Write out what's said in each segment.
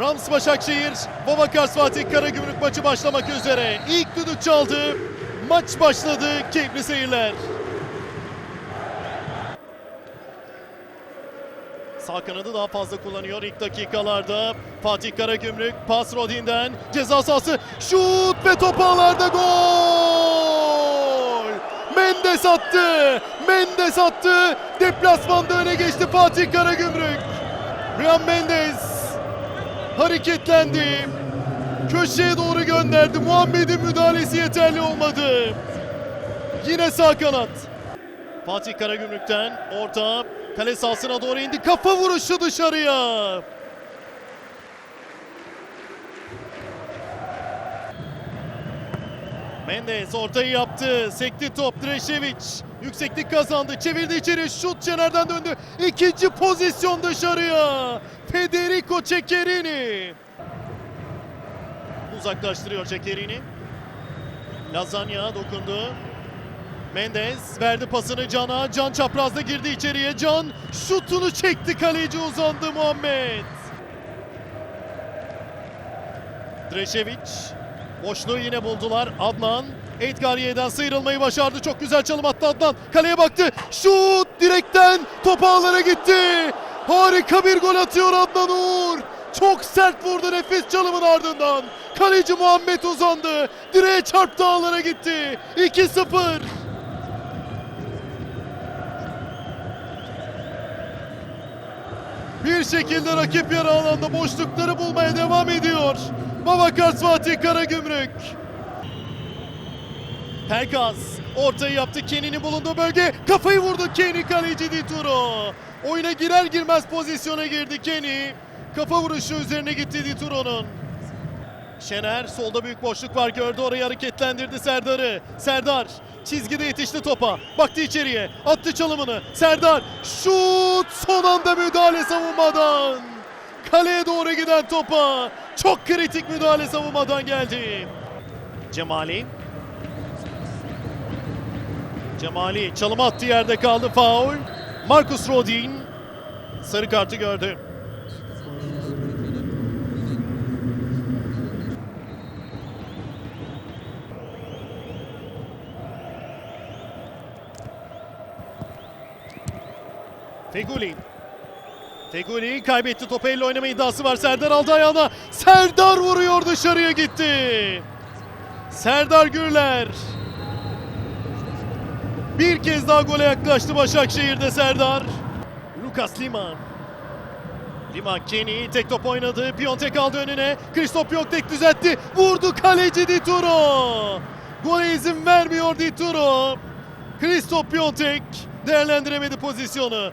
Rams Başakşehir, Babakars Fatih Karagümrük maçı başlamak üzere. İlk düdük çaldı. Maç başladı. Keyifli seyirler. Sağ kanadı daha fazla kullanıyor ilk dakikalarda. Fatih Karagümrük pas Rodin'den ceza sahası şut ve top ağlarda gol! Mendes attı. Mendes attı. Deplasmanda öne geçti Fatih Karagümrük. Ryan Mendes hareketlendi. Köşeye doğru gönderdi. Muhammed'in müdahalesi yeterli olmadı. Yine sağ kanat. Fatih Karagümrük'ten orta kale sahasına doğru indi. Kafa vuruşu dışarıya. Mendes ortayı yaptı. Sekti top Dreşeviç. Yükseklik kazandı. Çevirdi içeri. Şut Cener'den döndü. İkinci pozisyon dışarıya. Federico Ceccherini. Uzaklaştırıyor Ceccherini. Lazanya dokundu. Mendes verdi pasını Can'a. Can çaprazda girdi içeriye. Can şutunu çekti. Kaleci uzandı Muhammed. Dreşeviç. Boşluğu yine buldular. Adnan. Edgariye'den sıyrılmayı başardı. Çok güzel çalım attı Adnan. Kaleye baktı. Şut direkten top ağlara gitti. Harika bir gol atıyor Adnan Uğur. Çok sert vurdu nefis çalımın ardından. Kaleci Muhammed uzandı. Direğe çarptı ağlara gitti. 2-0. Bir şekilde rakip yarı alanda boşlukları bulmaya devam ediyor. Babakars Fatih Karagümrük. Pelkas ortayı yaptı Kenny'nin bulunduğu bölge. Kafayı vurdu Kenny kaleci Dituro. Oyuna girer girmez pozisyona girdi Kenny. Kafa vuruşu üzerine gitti Dituro'nun. Şener solda büyük boşluk var gördü orayı hareketlendirdi Serdar'ı. Serdar çizgide yetişti topa. Baktı içeriye attı çalımını. Serdar şut son anda müdahale savunmadan. Kaleye doğru giden topa çok kritik müdahale savunmadan geldi. Cemali. Cemali çalım attı yerde kaldı faul. Marcus Rodin sarı kartı gördü. Feguli. Feguli kaybetti topu elle oynama iddiası var. Serdar aldı ayağına. Serdar vuruyor dışarıya gitti. Serdar Gürler. Bir kez daha gole yaklaştı Başakşehir'de Serdar. Lucas Lima. Lima Kenny tek top oynadı. Piontek aldı önüne. Christoph Piontek düzeltti. Vurdu kaleci Dituro. Gole izin vermiyor Dituro. Christoph Piontek değerlendiremedi pozisyonu.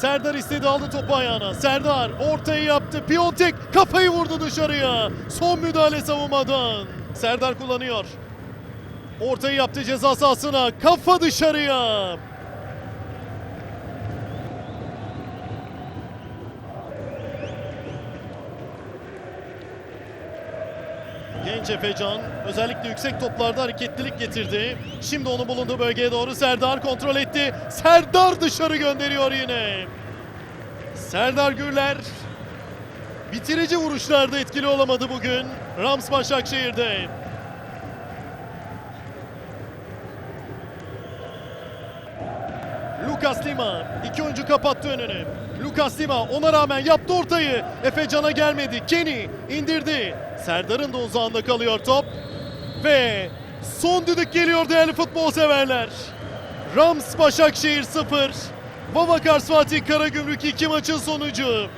Serdar istedi aldı topu ayağına. Serdar ortayı yaptı. Piontek kafayı vurdu dışarıya. Son müdahale savunmadan. Serdar kullanıyor. Ortayı yaptı ceza sahasına. Kafa dışarıya. Genç Efecan özellikle yüksek toplarda hareketlilik getirdi. Şimdi onu bulunduğu bölgeye doğru Serdar kontrol etti. Serdar dışarı gönderiyor yine. Serdar Gürler bitirici vuruşlarda etkili olamadı bugün. Rams Başakşehir'de. Lucas Lima iki oyuncu kapattı önünü. Lucas Lima ona rağmen yaptı ortayı. Efe Can'a gelmedi. Kenny indirdi. Serdar'ın da uzağında kalıyor top. Ve son düdük geliyor değerli futbol severler. Rams Başakşehir 0. Babakars Fatih Karagümrük 2 maçın sonucu.